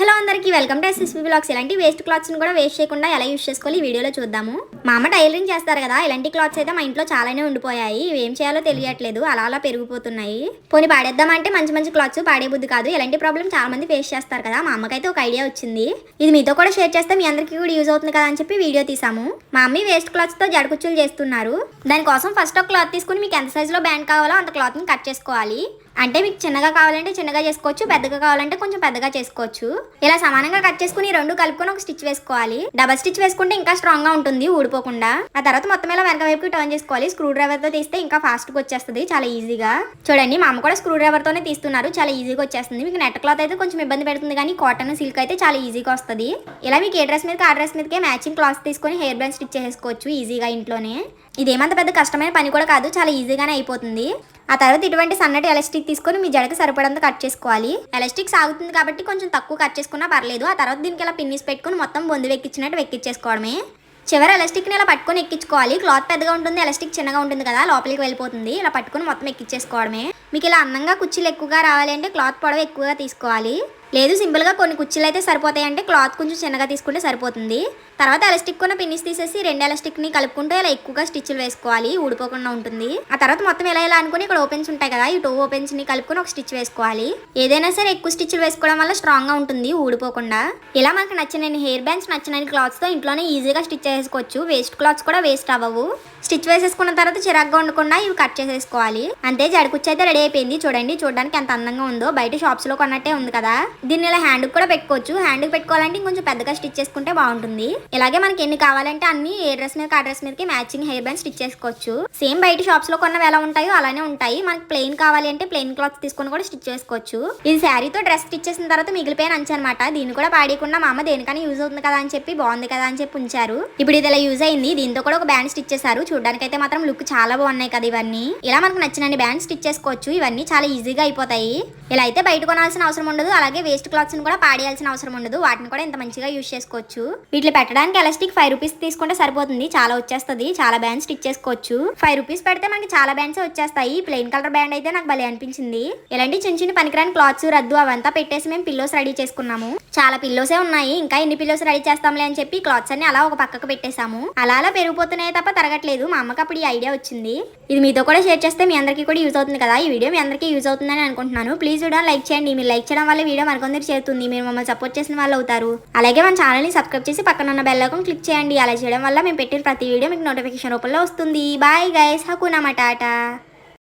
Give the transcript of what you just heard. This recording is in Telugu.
హలో అందరికీ వెల్కమ్ టు ఎస్ఎస్పీ బ్లాగ్స్ ఇలాంటి వేస్ట్ క్లాత్స్ని కూడా వేస్ట్ చేయకుండా ఎలా యూస్ చేసుకోవాలి ఈ వీడియోలో చూద్దాము. మా అమ్మ టైలరింగ్ చేస్తారు కదా ఇలాంటి క్లాత్స్ అయితే మా ఇంట్లో చాలానే ఉండిపోయాయి. ఏం చేయాలో తెలియట్లేదు అలా అలా పెరిగిపోతున్నాయి. పోనీ పాడేద్దామంటే మంచి మంచి క్లాత్స్ పాడే బుద్ధి కాదు. ఇలాంటి ప్రాబ్లం చాలా మంది ఫేస్ చేస్తారు కదా మా అమ్మకైతే ఒక ఐడియా వచ్చింది. ఇది మీతో కూడా షేర్ చేస్తే మీ అందరికీ కూడా యూజ్ అవుతుంది కదా అని చెప్పి వీడియో తీసాము. మా మమ్మీ వేస్ట్ క్లాత్స్తో జడకుచ్చులు చేస్తున్నారు. దానికోసం ఫస్ట్ ఒక క్లాత్ తీసుకుని మీకు ఎంత సైజులో బ్యాండ్ కావాలో అంత క్లాత్ని కట్ చేసుకోవాలి. అంటే మీకు చిన్నగా కావాలంటే చిన్నగా చేసుకోవచ్చు పెద్దగా కావాలంటే కొంచెం పెద్దగా చేసుకోవచ్చు. ఇలా సమానంగా కట్ చేసుకుని రెండు కలుపుకొని ఒక స్టిచ్ వేసుకోవాలి. డబల్ స్టిచ్ వేసుకుంటే ఇంకా స్ట్రాంగ్గా ఉంటుంది ఊడిపోకుండా. ఆ తర్వాత మొత్తం ఇలా వెనక వైపుకి టర్న్ చేసుకోవాలి. స్క్రూ డ్రైవర్తో తీస్తే ఇంకా ఫాస్ట్గా వచ్చేస్తుంది చాలా ఈజీగా చూడండి మా అమ్మ కూడా స్క్రూ డ్రైవర్ తోనే తీస్తున్నారు చాలా ఈజీగా వచ్చేస్తుంది. మీకు నెట్ క్లాత్ అయితే కొంచెం ఇబ్బంది పెడుతుంది కానీ కాటన్ సిల్క్ అయితే చాలా ఈజీగా వస్తుంది. ఇలా మీకు ఏ డ్రెస్ మీద ఆ డ్రెస్ మీదకే మ్యాచింగ్ క్లాత్ తీసుకొని హెయిర్ బ్యాండ్ స్టిచ్ చేసుకోవచ్చు ఈజీగా ఇంట్లోనే. ఇదేమంత పెద్ద కష్టమైన పని కూడా కాదు చాలా ఈజీగానే అయిపోతుంది. ఆ తర్వాత ఇటువంటి సన్నటి ఎలాస్టిక్ తీసుకొని మీ జడకి సరిపడంత కట్ చేసుకోవాలి. ఎలాస్టిక్ సాగుతుంది కాబట్టి కొంచెం తక్కువ కట్ చేసుకున్నా పర్లేదు. ఆ తర్వాత దీనికి ఇలా పిన్నిస్ పెట్టుకుని మొత్తం బొందు వెక్కించినట్టు వెక్కించేసుకోవడమే చివరి ఎలాస్టిక్ని ఇలా పట్టుకొని ఎక్కించుకోవాలి. క్లాత్ పెద్దగా ఉంటుంది ఎలాస్టిక్ చిన్నగా ఉంటుంది కదా లోపలికి వెళ్ళిపోతుంది. ఇలా పట్టుకొని మొత్తం ఎక్కించేసుకోవడమే మీకు ఇలా అందంగా కుర్చీలు ఎక్కువగా రావాలి అంటే క్లాత్ పొడవ ఎక్కువగా తీసుకోవాలి. లేదు సింపుల్గా కొన్ని కుర్చీలు అయితే సరిపోతాయి. అంటే క్లాత్ కొంచెం చిన్నగా తీసుకుంటే సరిపోతుంది. తర్వాత ఎలాస్టిక్ ఉన్న పిన్నిస్ తీసేసి రెండు ఎలాస్టిక్ని కలుపుకుంటూ ఇలా ఎక్కువగా స్టిచ్లు వేసుకోవాలి. ఊడిపోకుండా ఉంటుంది. ఆ తర్వాత మొత్తం ఇలా ఇలా అనుకుని ఇక్కడ ఓపెన్స్ ఉంటాయి కదా ఈ టూ ఓపెన్స్ని కలుపుకొని ఒక స్టిచ్ వేసుకోవాలి. ఏదైనా సరే ఎక్కువ స్టిచ్లు వేసుకోవడం వల్ల స్ట్రాంగ్గా ఉంటుంది ఊడిపోకుండా. ఇలా మనకు నచ్చిన హెయిర్ బ్యాండ్స్ నచ్చిన క్లాత్స్తో ఇంట్లోనే ఈజీగా స్టిచ్ చేసుకోవచ్చు. వేస్ట్ క్లాత్స్ కూడా వేస్ట్ అవ్వవు. స్టిచ్ వేసేసుకున్న తర్వాత చిరాగ్గా ఉండకుండా ఇవి కట్ చేసేసుకోవాలి. అంతే జడకుచ్చి అయితే రెడీ అయిపోయింది. చూడండి చూడడానికి ఎంత అందంగా ఉందో. బయట షాప్స్లో కొన్నట్టే ఉంది కదా. దీన్ని ఇలా హ్యాండ్ కూడా పెట్టుకోవచ్చు. హ్యాండ్ పెట్టుకోవాలంటే ఇంకొంచెం పెద్దగా స్టిచ్ చేసుకుంటే బాగుంటుంది. ఇలాగే మనకి ఎన్ని కావాలంటే అన్ని ఏ డ్రెస్ మీద ఆ డ్రెస్ మీదకి మ్యాచింగ్ హెయిర్ బ్యాండ్ స్టిచ్ చేసుకోవచ్చు. సేమ్ బయట షాప్స్లో కొన్నవి ఎలా ఉంటాయో అలానే ఉంటాయి. మనకి ప్లెయిన్ కావాలి అంటే ప్లెయిన్ క్లాత్ తీసుకొని కూడా స్టిచ్ చేసుకోవచ్చు. ఇది శారీతో డ్రెస్ స్టిచ్ చేసిన తర్వాత మిగిలిపోయిన అంచనమాట దీన్ని కూడా పాడేయకుండా మా అమ్మ దేనికైనా యూజ్ అవుతుంది కదా అని చెప్పి బాగుంది కదా అని చెప్పి ఉంచారు. ఇప్పుడు ఇది ఇలా యూజ్ అయింది. దీంతో కూడా ఒక బ్యాండ్ స్టిచ్ చేశారు. చూడడానికి అయితే మాత్రం లుక్ చాలా బాగున్నాయి కదా ఇవన్నీ. ఇలా మనకు నచ్చినన్ని బ్యాండ్ స్టిచ్ చేసుకోవచ్చు. ఇవన్నీ చాలా ఈజీగా అయిపోతాయి. ఇలా అయితే బయట కొనాల్సిన అవసరం ఉండదు. అలాగే వేస్ట్ క్లాత్స్ని కూడా పాడేయాల్సిన అవసరం ఉండదు. వాటిని కూడా ఇంత మంచిగా యూజ్ చేసుకోవచ్చు. వీటిని పెట్టడానికి ఎలాస్టిక్ ఫైవ్ రూపీస్ తీసుకుంటే సరిపోతుంది. చాలా వచ్చేస్తుంది. చాలా బ్యాండ్ స్టిచ్ చేసుకోవచ్చు. ఫైవ్ రూపీస్ పెడితే మనకి చాలా బ్యాండ్స్ వచ్చేస్తాయి. ప్లెయిన్ కలర్ బ్యాండ్ అయితే నాకు భలే అనిపించింది. ఇలాంటి చిన్న చిన్న పనికిరాని క్లాత్స్ రద్దు అవంతా పెట్టేసి మేము పిల్లోస్ రెడీ చేసుకున్నాము. చాలా పిల్లోసే ఉన్నాయి. ఇంకా ఎన్ని పిల్లోస్ రెడీ చేస్తాంలే అని చెప్పి క్లాత్స్ అన్ని అలా ఒక పక్కకు పెట్టేశాము. అలా అలా పెరిగిపోతున్నాయి తప్ప తరగట్లేదు. మా అమ్మకి అప్పుడు ఈ ఐడియా వచ్చింది. ఇది మీతో కూడా షేర్ చేస్తే మీ అందరికీ కూడా యూజ్ అవుతుంది కదా. ఈ వీడియో మీ అందరికీ యూజ్ అవుతుందని అనుకుంటున్నాను. ప్లీజ్ వీడియో లైక్ చేయండి. మీరు లైక్ చేయడం వల్ల వీడియో మరికొందరు చేరుతుంది మీరు మమ్మల్ని సపోర్ట్ చేసిన వాళ్ళు అవుతారు. అలాగే మన ఛానల్ని సబ్స్క్రైబ్ చేసి పక్కన ఉన్న బెల్ ఐకాన్ క్లిక్ చేయండి. అలా చేయడం వల్ల మేము పెట్టిన ప్రతి వీడియో మీకు నోటిఫికేషన్ రూపంలో వస్తుంది. Bye guys హకునా matata